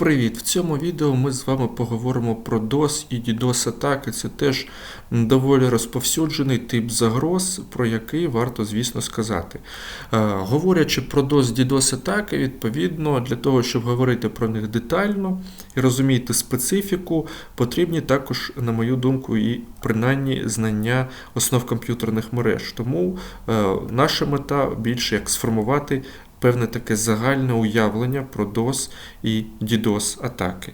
Привіт! В цьому відео ми з вами поговоримо про DOS і DDoS атаки. Це теж доволі розповсюджений тип загроз, про який варто, звісно, сказати. Е, Говорячи про DOS DDoS атаки, відповідно, для того, щоб говорити про них детально і розуміти специфіку, потрібні також, на мою думку, і принаймні знання основ комп'ютерних мереж. Тому е, наша мета більше як сформувати певне таке загальне уявлення про DOS і DDoS атаки.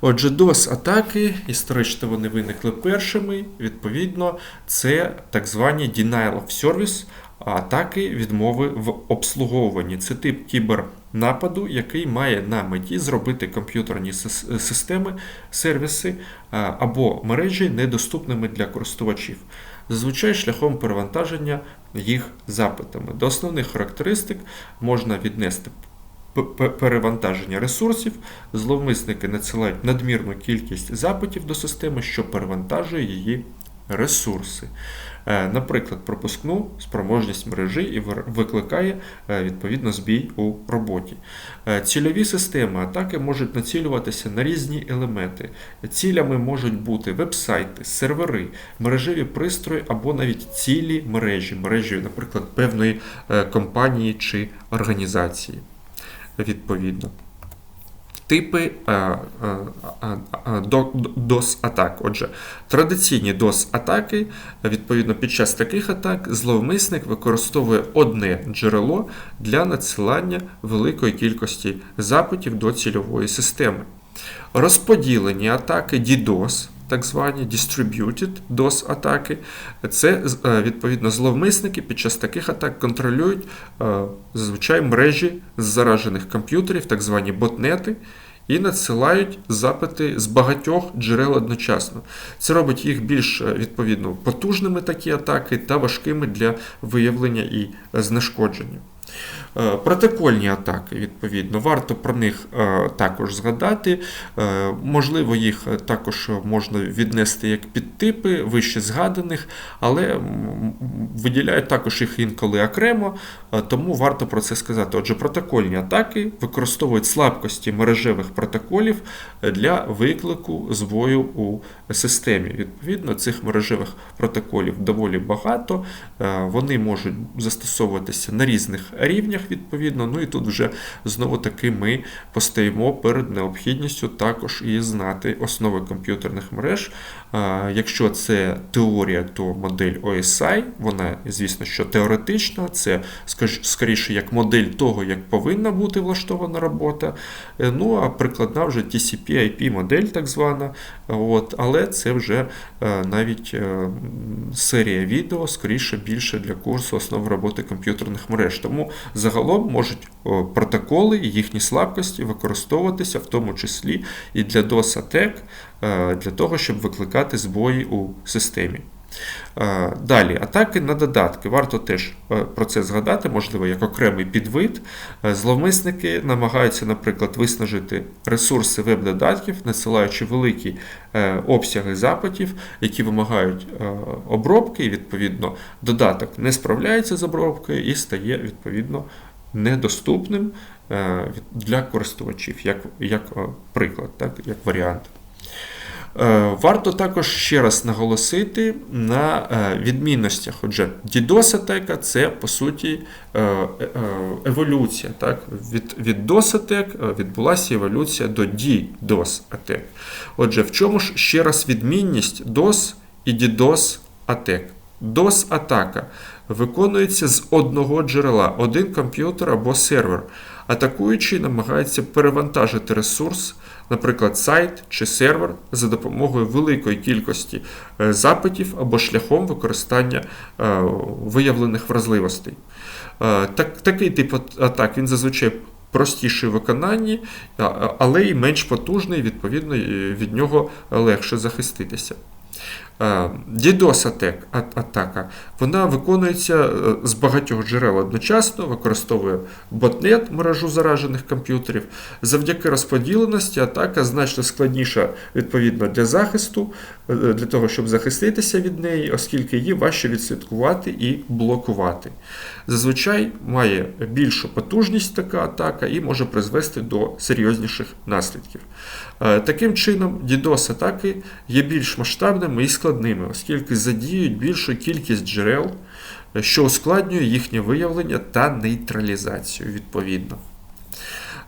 Отже, DOS атаки, історично вони виникли першими, відповідно, це так звані Denial of Service, атаки відмови в обслуговуванні. Це тип кібернападу, який має на меті зробити комп'ютерні системи, сервіси або мережі недоступними для користувачів. Зазвичай шляхом перевантаження їх запитами. До основних характеристик можна віднести перевантаження ресурсів. Зловмисники надсилають надмірну кількість запитів до системи, що перевантажує її ресурси. Е, Наприклад, пропускну спроможність мережі і викликає е, відповідно збій у роботі. Е, Цільові системи атаки можуть націлюватися на різні елементи. Цілями можуть бути веб-сайти, сервери, мережеві пристрої або навіть цілі мережі, мережі, наприклад, певної компанії чи організації. Відповідно. Типи е, е, е, е, DOS-атак. Отже, традиційні DOS-атаки, відповідно, під час таких атак зловмисник використовує одне джерело для надсилання великої кількості запитів до цільової системи. Розподілені атаки DDoS, так звані Distributed DOS атаки, це е, відповідно зловмисники під час таких атак контролюють е, зазвичай мережі з заражених комп'ютерів, так звані ботнети, і надсилають запити з багатьох джерел одночасно. Це робить їх більш е, відповідно потужними такі атаки та важкими для виявлення і знешкодження. Е, Протокольні атаки, відповідно, варто про них е, також згадати. Е, Можливо, їх також можна віднести як підтипи вище згаданих, але виділяють також їх інколи окремо, тому варто про це сказати. Отже, протокольні атаки використовують слабкості мережевих протоколів для виклику збою у системі. Відповідно, цих мережевих протоколів доволі багато. Вони можуть застосовуватися на різних рівнях, відповідно. Ну і тут вже знову таки ми постаємо перед необхідністю також і знати основи комп'ютерних мереж. Якщо це теорія, то модель OSI, вона, звісно, що теоретична, це скоріше як модель того, як повинна бути влаштована робота. Е, Ну а прикладна вже TCP-IP модель, так звана. От, але це вже е, навіть е, серія відео, скоріше більше для курсу основ роботи комп'ютерних мереж. Тому загалом можуть протоколи і їхні слабкості використовуватися, в тому числі і для DOS-атак, е, для того, щоб викликати збої у системі. Е, Далі, атаки на додатки. Варто теж е, про це згадати, можливо, як окремий підвид. Е, Зловмисники намагаються, наприклад, виснажити ресурси веб-додатків, насилаючи великі е, обсяги запитів, які вимагають е, обробки, і відповідно додаток не справляється з обробкою і стає відповідно недоступним е, для користувачів, як, як е, приклад, так, як варіант. Е, Варто також ще раз наголосити на е, відмінностях. Отже, DDoS-атака це по суті е, еволюція. Так? Від, від е, відбулася еволюція до DDoS-атак. Отже, в чому ж ще раз відмінність DOS і DDoS-атак? DOS-атака виконується з одного джерела, один комп'ютер або сервер. Атакуючий намагається перевантажити ресурс, наприклад, сайт чи сервер за допомогою великої кількості е, запитів або шляхом використання е, виявлених вразливостей. Е, Так, такий тип атак він зазвичай простіший в виконанні, але й менш потужний, відповідно, від нього легше захиститися. DDoS атак, атака вона виконується е, з багатьох джерел одночасно, використовує ботнет мережу заражених комп'ютерів. Завдяки розподіленості атака значно складніша відповідно для захисту, е, для того, щоб захиститися від неї, оскільки її важче відслідкувати і блокувати. Зазвичай має більшу потужність така атака і може призвести до серйозніших наслідків. Е, таким чином, DDoS атаки є більш масштабними і складними, оскільки задіють більшу кількість джерел, що ускладнює їхнє виявлення та нейтралізацію відповідно.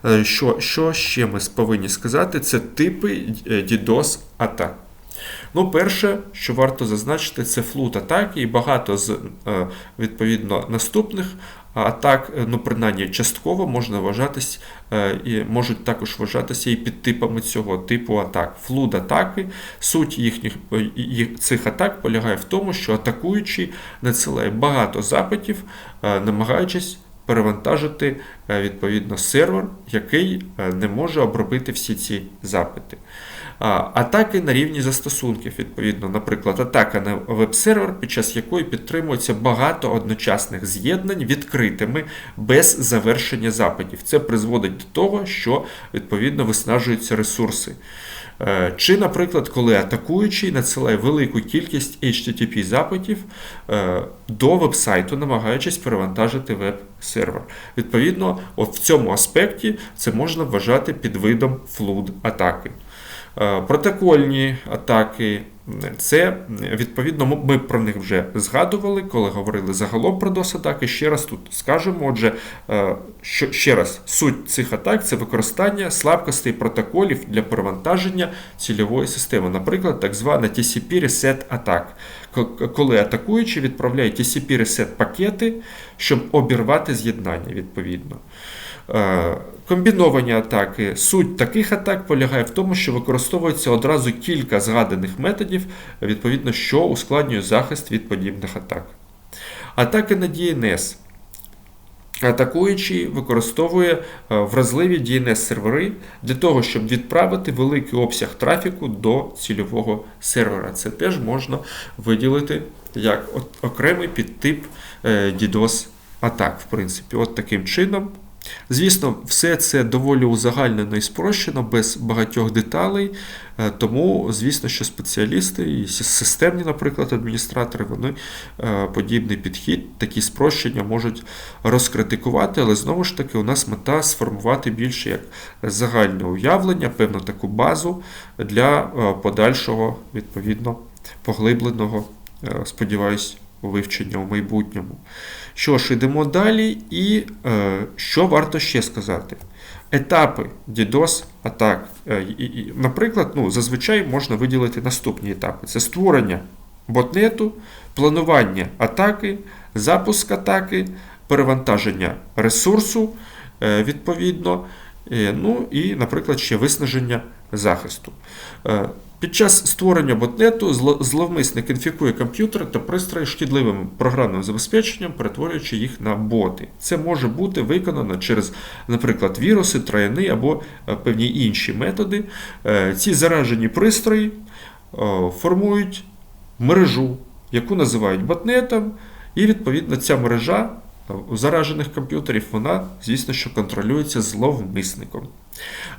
Е, що що ще ми повинні сказати, це типи е, DDoS атак. Ну, перше, що варто зазначити, це флут атаки, і багато з відповідно наступних атак, е, ну принаймні частково можна вважатись е, і можуть також вважатися і підтипами цього типу атак. Флуд атаки, суть їхніх е, цих атак полягає в тому, що атакуючий надсилає багато запитів, намагаючись перевантажити відповідно сервер, який не може обробити всі ці запити. Атаки на рівні застосунків, відповідно, наприклад, атака на веб-сервер, під час якої підтримується багато одночасних з'єднань відкритими без завершення запитів. Це призводить до того, що відповідно виснажуються ресурси. Е, чи, наприклад, коли атакуючий надсилає велику кількість HTTP запитів е, до веб-сайту, намагаючись перевантажити веб-сервер. Відповідно, от в цьому аспекті це можна вважати під видом флуд атаки. Е, протокольні атаки. Це, відповідно, ми про них вже згадували, коли говорили загалом про DOS-атаки. Ще раз тут скажемо, отже, е, що ще раз, суть цих атак це використання слабкостей протоколів для перевантаження цільової системи, наприклад, так звана TCP Reset атак, коли атакуючі відправляють TCP Reset пакети, щоб обірвати з'єднання відповідно. Комбіновані атаки. Суть таких атак полягає в тому, що використовується одразу кілька згаданих методів, відповідно, що ускладнює захист від подібних атак. Атаки на DNS. Атакуючий використовує е, вразливі DNS-сервери для того, щоб відправити великий обсяг трафіку до цільового сервера. Це теж можна виділити як окремий підтип е, DDoS атак. В принципі, от таким чином. Звісно, все це доволі узагальнено і спрощено, без багатьох деталей. Е, тому, звісно, що спеціалісти і системні, наприклад, адміністратори, вони е, подібний підхід, такі спрощення можуть розкритикувати, але знову ж таки, у нас мета сформувати більше як загальне уявлення, певну таку базу для е, подальшого, відповідно, поглибленого, сподіваюсь, вивчення у майбутньому. Що ж, йдемо далі, і е, що варто ще сказати? Етапи DDoS атак. Е, наприклад, ну, зазвичай можна виділити наступні етапи: це створення ботнету, планування атаки, запуск атаки, перевантаження ресурсу, е, відповідно, е, ну і, наприклад, ще виснаження захисту. Під час створення ботнету зловмисник інфікує комп'ютер та пристрої шкідливим програмним забезпеченням, перетворюючи їх на боти. Це може бути виконано через, наприклад, віруси, трояни або е, певні інші методи. Е, ці заражені пристрої е, формують мережу, яку називають ботнетом, і відповідно ця мережа у заражених комп'ютерів, вона, звісно, що контролюється зловмисником.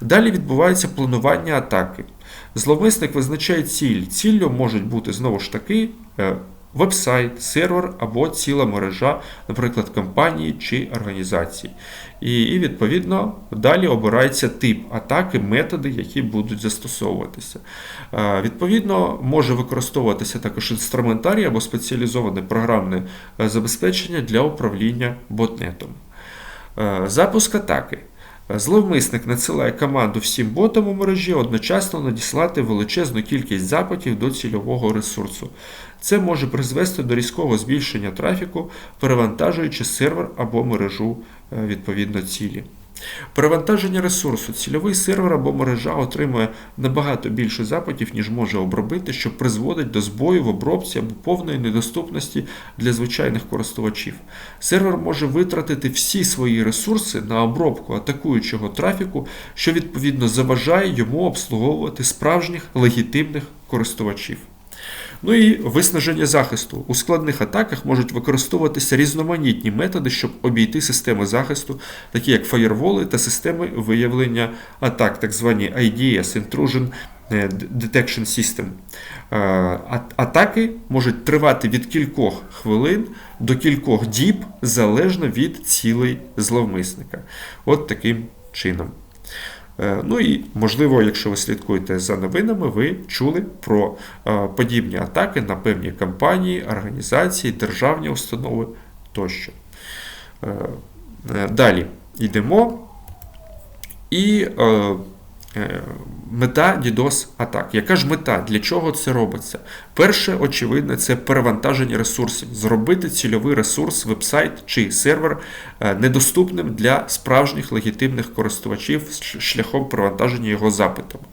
Далі відбувається планування атаки. Зловмисник визначає ціль. Ціллю можуть бути знову ж таки е, веб-сайт, сервер або ціла мережа, наприклад, компанії чи організації. І, відповідно, далі обирається тип атаки, методи, які будуть застосовуватися. Е, відповідно, може використовуватися також інструментарій або спеціалізоване програмне е, забезпечення для управління ботнетом. Запуск атаки. Зловмисник надсилає команду всім ботам у мережі одночасно надіслати величезну кількість запитів до цільового ресурсу. Це може призвести до різкого збільшення трафіку, перевантажуючи сервер або мережу е, відповідно цілі. Перевантаження ресурсу. Цільовий сервер або мережа отримує набагато більше запитів, ніж може обробити, що призводить до збою в обробці або повної недоступності для звичайних користувачів. Сервер може витратити всі свої ресурси на обробку атакуючого трафіку, що відповідно заважає йому обслуговувати справжніх легітимних користувачів. Ну і виснаження захисту. У складних атаках можуть використовуватися різноманітні методи, щоб обійти системи захисту, такі як фаєрволи та системи виявлення атак, так звані IDS Intrusion е, Detection System. Е, Атаки можуть тривати від кількох хвилин до кількох діб залежно від цілей зловмисника. От таким чином. Е, Ну і можливо, якщо ви слідкуєте за новинами, ви чули про е, подібні атаки на певні компанії, організації, державні установи тощо. Е, Далі йдемо. І мета DDoS атак. Яка ж мета? Для чого це робиться? Перше, очевидно, це перевантаження ресурсів, зробити цільовий ресурс, вебсайт чи сервер е, недоступним для справжніх легітимних користувачів шляхом перевантаження його запитами.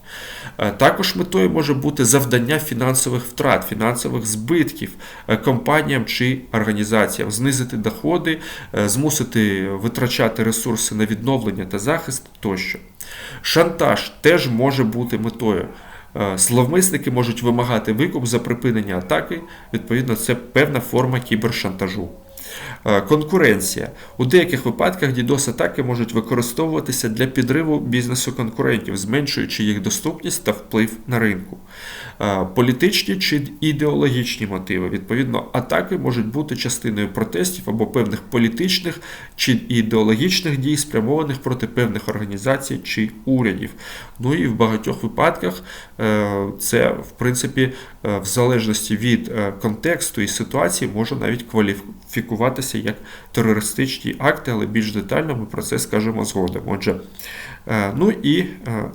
Е, Також метою може бути завдання фінансових втрат, фінансових збитків е, компаніям чи організаціям, знизити доходи, е, змусити витрачати ресурси на відновлення та захист тощо. Шантаж теж може бути метою. Е, Зловмисники можуть вимагати викуп за припинення атаки, відповідно, це певна форма кібершантажу. Е, Конкуренція. У деяких випадках DDoS-атаки можуть використовуватися для підриву бізнесу конкурентів, зменшуючи їх доступність та вплив на ринку. Е, Політичні чи ідеологічні мотиви. Відповідно, атаки можуть бути частиною протестів або певних політичних чи ідеологічних дій, спрямованих проти певних організацій чи урядів. Ну і в багатьох випадках е, це, в принципі, в залежності від е, контексту і ситуації може навіть кваліфікуватися як терористичні акти, але більш детально ми про це скажемо згодом. Отже, е, ну і е,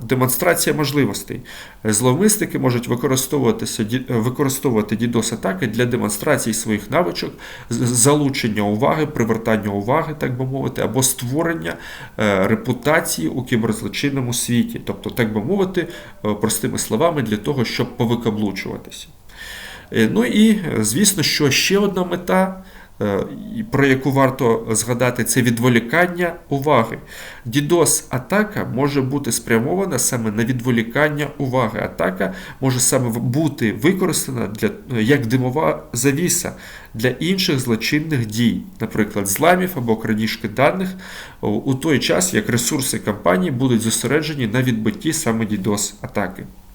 демонстрація можливостей. Е, Зловмисники можуть використовуватися е, використовувати DDoS-атаки для демонстрації своїх навичок, залучення уваги, привертання уваги, так би мовити, або створення е, репутації у кіберзлочинному світі, тобто, так би мовити, е, простими словами, для того, щоб повикаблучуватися. Е, Ну і е, звісно, що ще одна мета, е, про яку варто згадати, це відволікання уваги. DDoS-атака може бути спрямована саме на відволікання уваги. Атака може саме бути використана для, як димова завіса для інших злочинних дій, наприклад, зламів або крадіжки даних, у той час, як ресурси компанії будуть зосереджені на відбитті саме DDoS-атаки. Е,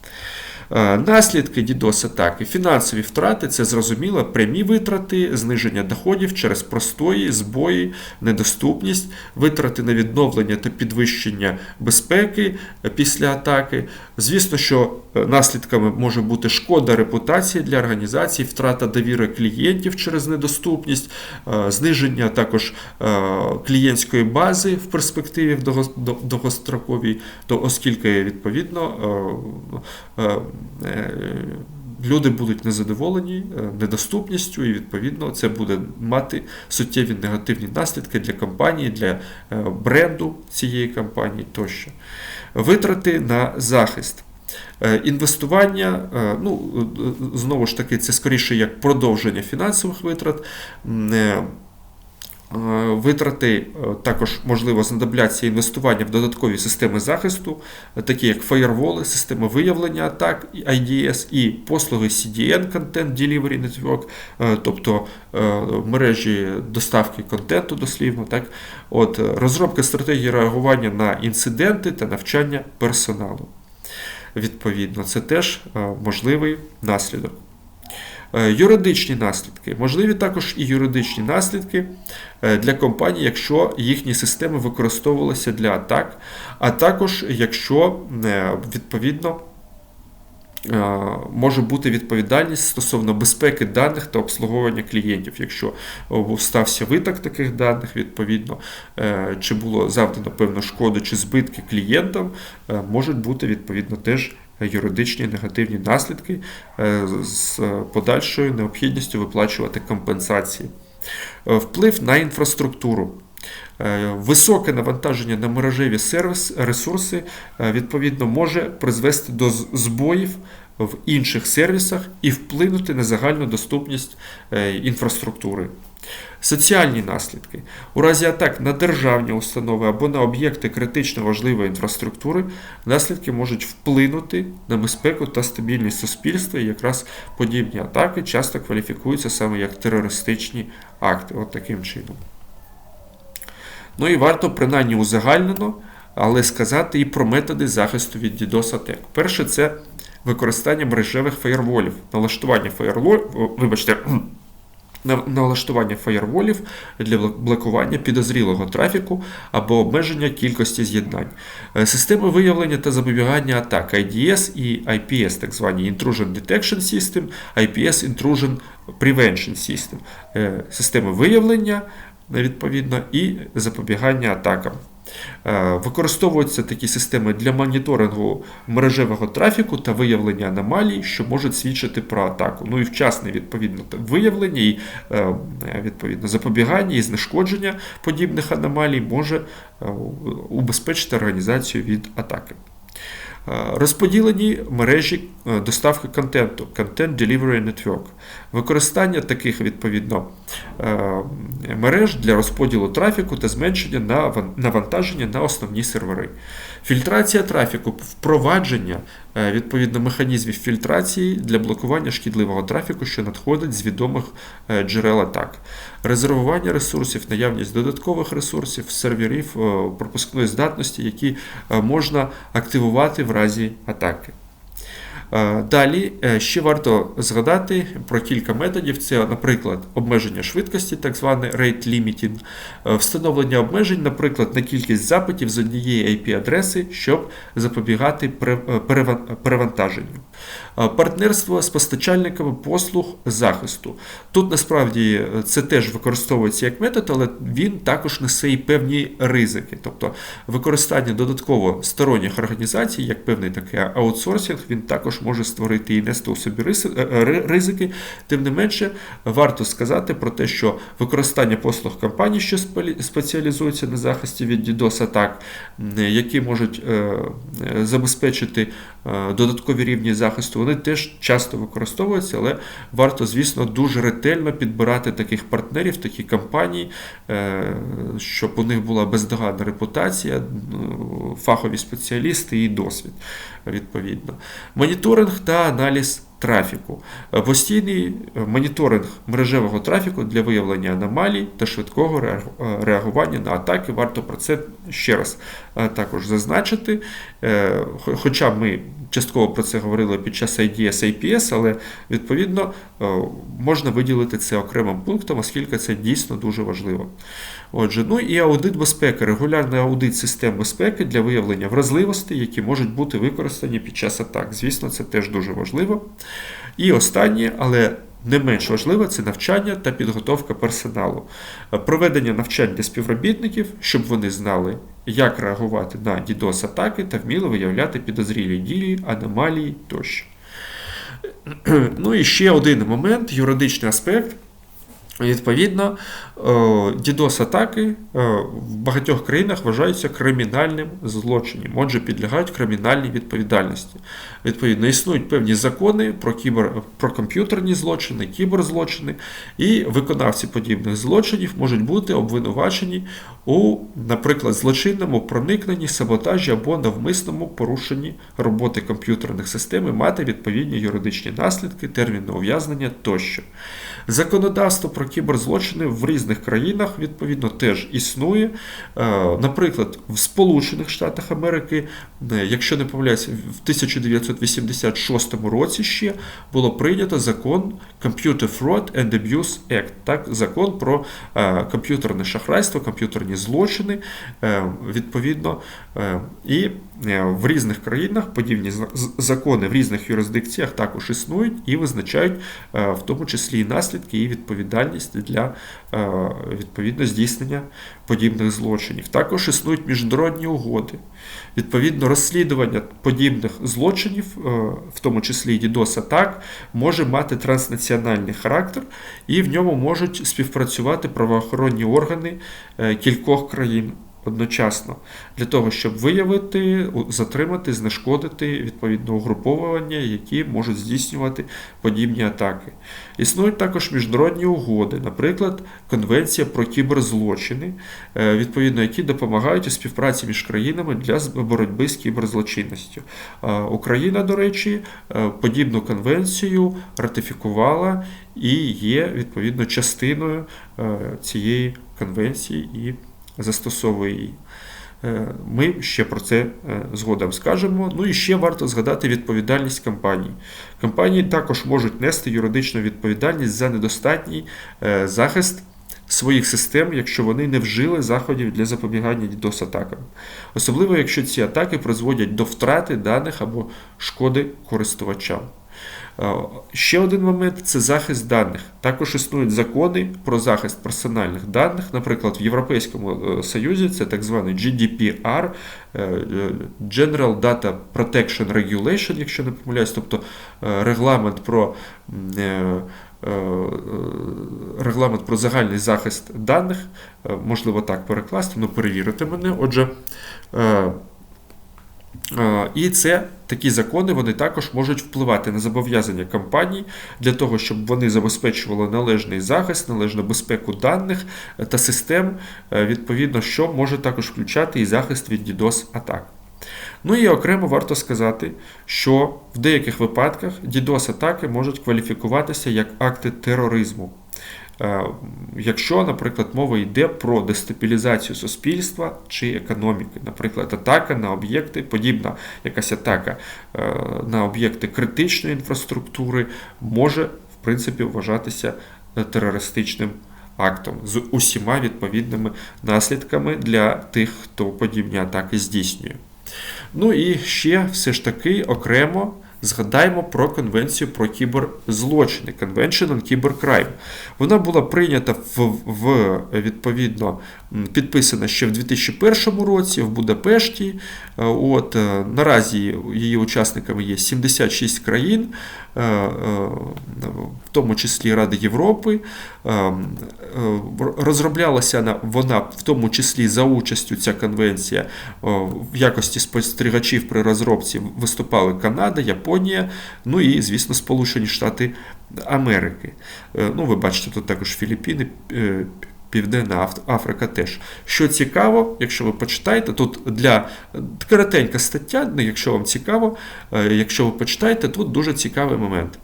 Наслідки DDoS атаки, фінансові втрати це зрозуміло, прямі витрати, зниження доходів через простої, збої, недоступність, витрати на відновлення та підвищення безпеки е, після атаки. Звісно, що е, наслідками може бути шкода репутації для організацій, втрата довіри клієнтів через недоступність, е, зниження також е, клієнтської бази в перспективі в довго- до- довгостроковій, то оскільки відповідно е, е, е, люди будуть незадоволені е, недоступністю, і відповідно це буде мати суттєві негативні наслідки для компанії, для е, бренду цієї компанії тощо. Витрати на захист. Е, Інвестування, е, ну е, знову ж таки, це скоріше як продовження фінансових витрат. Е, Витрати е, також можливо знадобляться інвестування в додаткові системи захисту, е, такі як фаєрволи, системи виявлення атак, IDS і послуги CDN Content Delivery Network, тобто мережі доставки контенту дослівно. Так? От, розробка стратегії реагування на інциденти та навчання персоналу. Відповідно, це теж можливий наслідок. Е, Юридичні наслідки. Можливі також і юридичні наслідки е, для компаній, якщо їхні системи використовувалися для атак, а також якщо е, відповідно може бути відповідальність стосовно безпеки даних та обслуговування клієнтів, якщо стався виток таких даних, відповідно, чи було завдано певну шкоду чи збитки клієнтам, можуть бути відповідно теж юридичні негативні наслідки е, з подальшою необхідністю виплачувати компенсації. Е, Вплив на інфраструктуру. Е, Високе навантаження на мережеві сервіс, ресурси відповідно може призвести до збоїв в інших сервісах і вплинути на загальну доступність інфраструктури. Соціальні наслідки. У разі атак на державні установи або на об'єкти критично важливої інфраструктури наслідки можуть вплинути на безпеку та стабільність суспільства, і якраз подібні атаки часто кваліфікуються саме як терористичні акти. От таким чином. Ну і варто принаймні узагальнено, але сказати і про методи захисту від DDoS атак. Перше, це використання мережевих фаєрволів, налаштування фаєрволів, вибачте, налаштування фаєрволів для блокування підозрілого трафіку або обмеження кількості з'єднань. Е, Системи виявлення та запобігання атак IDS і IPS, так звані Intrusion Detection System, IPS Intrusion Prevention System. Е, Системи виявлення е, відповідно і запобігання атакам. Е, Використовуються такі системи для моніторингу мережевого трафіку та виявлення аномалій, що можуть свідчити про атаку. Ну і вчасне відповідно виявлення і е, відповідно запобігання і знешкодження подібних аномалій може е, убезпечити організацію від атаки. Розподілені мережі доставки контенту, Content Delivery Network. Використання таких відповідно е, мереж для розподілу трафіку та зменшення наван- навантаження на основні сервери. Фільтрація трафіку, впровадження е, відповідно механізмів фільтрації для блокування шкідливого трафіку, що надходить з відомих е, джерел атак. Резервування ресурсів, наявність додаткових ресурсів, серверів пропускної здатності, які можна активувати в разі атаки. Далі е, ще варто згадати про кілька методів. Це, наприклад, обмеження швидкості, так зване rate limiting, е, встановлення обмежень, наприклад, на кількість запитів з однієї IP-адреси, щоб запобігати е, переван- перевантаженню. Партнерство з постачальниками послуг захисту. Тут насправді це теж використовується як метод, але він також несе і певні ризики. Тобто використання додатково сторонніх організацій, як певний такий аутсорсинг, він також може створити і нести у собі е, е, ри- ризики. Тим не менше, варто сказати про те, що використання послуг компаній, що спеціалізуються на захисті від DDoS атак, які можуть е, забезпечити додаткові рівні захисту, вони теж часто використовуються, але варто, звісно, дуже ретельно підбирати таких партнерів, такі компанії, щоб у них була бездоганна репутація, фахові спеціалісти і досвід відповідно. Моніторинг та аналіз трафіку. Е, Постійний е, моніторинг мережевого трафіку для виявлення аномалій та швидкого е, реагування на атаки. Варто про це ще раз також зазначити. Хоча ми частково про це говорили під час IDS IPS, але відповідно можна виділити це окремим пунктом, оскільки це дійсно дуже важливо. Отже, ну і аудит безпеки, регулярний аудит систем безпеки для виявлення вразливостей, які можуть бути використані під час атак. Звісно, це теж дуже важливо. І останнє, але не менш важливе, це навчання та підготовка персоналу. Проведення навчань для співробітників, щоб вони знали, як реагувати на DDoS атаки та вміли виявляти підозрілі дії, аномалії тощо. Ну і ще один момент, юридичний аспект. Відповідно, дідос-атаки в багатьох країнах вважаються кримінальним злочином, отже, підлягають кримінальній відповідальності. Відповідно, існують певні закони про кібер, про комп'ютерні злочини, кіберзлочини, і виконавці подібних злочинів можуть бути обвинувачені у, наприклад, злочинному проникненні, саботажі або навмисному порушенні роботи комп'ютерних систем і мати відповідні юридичні наслідки, терміни ув'язнення тощо. Законодавство про кіберзлочини в різних країнах відповідно теж існує. Е, Наприклад, в Сполучених Штатах Америки, е, якщо не помиляюся, в 1986 році ще було прийнято закон Computer Fraud and Abuse Act, так, закон про е, комп'ютерне шахрайство, комп'ютерні злочини. Е, Відповідно, е, і в різних країнах подібні закони в різних юрисдикціях також існують і визначають е, в тому числі і наслідки і відповідальність для е, відповідно здійснення подібних злочинів. Також існують міжнародні угоди. Відповідно, розслідування подібних злочинів, е, в тому числі і DDoS атак, може мати транснаціональний характер, і в ньому можуть співпрацювати правоохоронні органи е, кількох країн одночасно для того, щоб виявити, затримати, знешкодити відповідно угруповування, які можуть здійснювати подібні атаки. Існують також міжнародні угоди, наприклад, Конвенція про кіберзлочини, е, відповідно, які допомагають у співпраці між країнами для боротьби з кіберзлочинністю. Е, Україна, до речі, е, подібну конвенцію ратифікувала і є відповідно частиною цієї конвенції і застосовує її. Е, Ми ще про це е, згодом скажемо. Ну і ще варто згадати відповідальність компаній. Компанії також можуть нести юридичну відповідальність за недостатній е, захист своїх систем, якщо вони не вжили заходів для запобігання DDoS атакам. Особливо, якщо ці атаки призводять до втрати даних або шкоди користувачам. Е, Ще один момент це захист даних. Також існують закони про захист персональних даних. Наприклад, в Європейському е, Союзі це так званий GDPR, е, General Data Protection Regulation, якщо не помиляюсь, тобто регламент про регламент про загальний захист даних, можливо так перекласти, ну перевірити мене. Отже, І це такі закони вони також можуть впливати на зобов'язання компаній для того, щоб вони забезпечували належний захист, належну безпеку даних е, та систем, е, відповідно, що може також включати і захист від DDoS атак. Ну і окремо варто сказати, що в деяких випадках DDoS атаки можуть кваліфікуватися як акти тероризму. Е, Якщо, наприклад, мова йде про дестабілізацію суспільства чи економіки, наприклад, атака на об'єкти, подібна якась атака е, на об'єкти критичної інфраструктури може, в принципі, вважатися е, терористичним актом з усіма відповідними наслідками для тих, хто подібні атаки здійснює. Ну і ще все ж таки окремо згадаємо про конвенцію про кіберзлочини, Convention on Cybercrime. Вона була прийнята в, в відповідно підписана ще в 2001 році в Будапешті. Е, От е, наразі її учасниками є 76 країн, в тому числі Ради Європи. Е, е, Розроблялася вона- в тому числі за участю ця конвенція в якості спостерігачів при розробці виступали Канада, Японія, ну і, звісно, Сполучені Штати Америки. Е, Ну, ви бачите, тут також Філіппіни. Південна Африка теж. Що цікаво, якщо ви почитаєте, тут для коротенька стаття, ну, якщо вам цікаво, е, якщо ви почитаєте, тут дуже цікавий момент.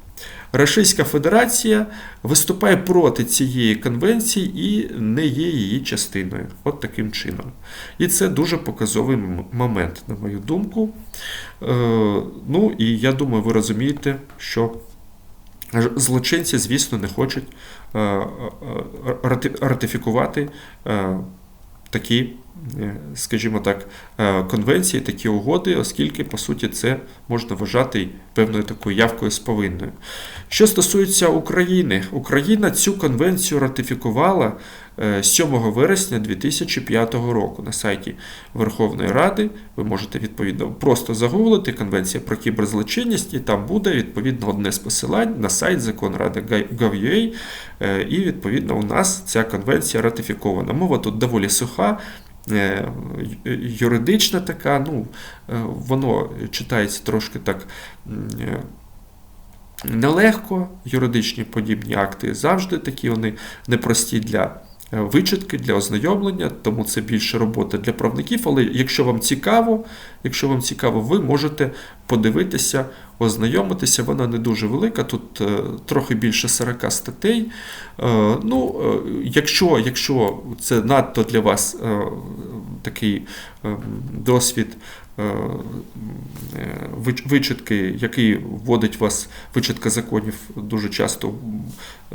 Російська Федерація виступає проти цієї конвенції і не є її частиною. От таким чином. І це дуже показовий момент, на мою думку. Е, ну і я думаю, ви розумієте, що злочинці, звісно, не хочуть ратифікувати е, такі, е, скажімо так, е, конвенції, такі угоди, оскільки, по суті, це можна вважати певною такою явкою з повинною. Що стосується України, Україна цю конвенцію ратифікувала е, 7 вересня 2005 року на сайті Верховної Ради. Ви можете відповідно просто загуглити Конвенція про кіберзлочинність, і там буде відповідно одне з посилань на сайт Закон Ради Gov.ua, е, і відповідно у нас ця конвенція ратифікована. Мова тут доволі суха. Е, Юридична така, ну, е, воно читається трошки так е, нелегко. Юридичні подібні акти завжди такі вони непрості для вичитки, для ознайомлення, тому це більше робота для правників. Але якщо вам цікаво, якщо вам цікаво, ви можете подивитися, ознайомитися. Вона не дуже велика, тут е, трохи більше 40 статей. Е, Ну, е, якщо, якщо це надто для вас такий досвід вичитки, який вводить вас, вичитка законів дуже часто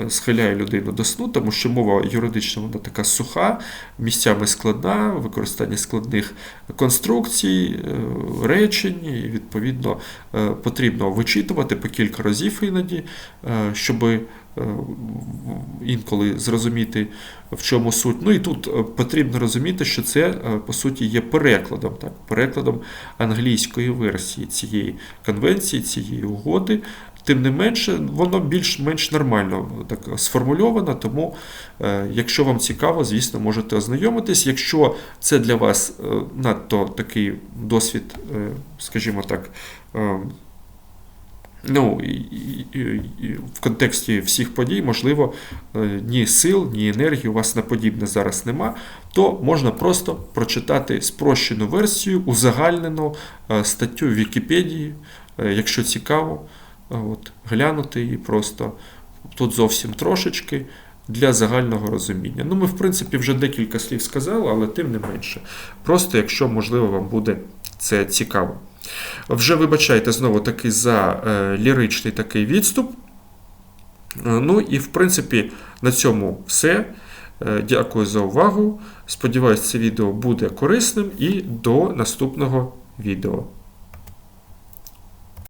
схиляє людину до сну, тому що мова юридична вона така суха, місцями складна, використання складних конструкцій, е, речень, і відповідно е, потрібно вичитувати по кілька разів іноді, щоб інколи зрозуміти, в чому суть. Ну і тут е, потрібно розуміти, що це е, по суті є перекладом, так, перекладом англійської версії цієї конвенції, цієї угоди. Тим не менше, воно більш-менш нормально так сформульовано, тому е, якщо вам цікаво, звісно, можете ознайомитись. Якщо це для вас е, надто такий досвід, е, скажімо так, е, ну, в контексті всіх подій, можливо, е, ні сил, ні енергії у вас на подібне зараз нема, то можна просто прочитати спрощену версію, узагальнену е, статтю в Вікіпедії, е, якщо цікаво, от, глянути її просто тут зовсім трошечки. Для загального розуміння. Ну, ми, в принципі, вже декілька слів сказали, але тим не менше. Просто, якщо, можливо, вам буде це цікаво. Вже вибачайте знову таки за е, ліричний такий відступ. Е, Ну і в принципі на цьому все. Е, Дякую за увагу. Сподіваюсь, це відео буде корисним і до наступного відео.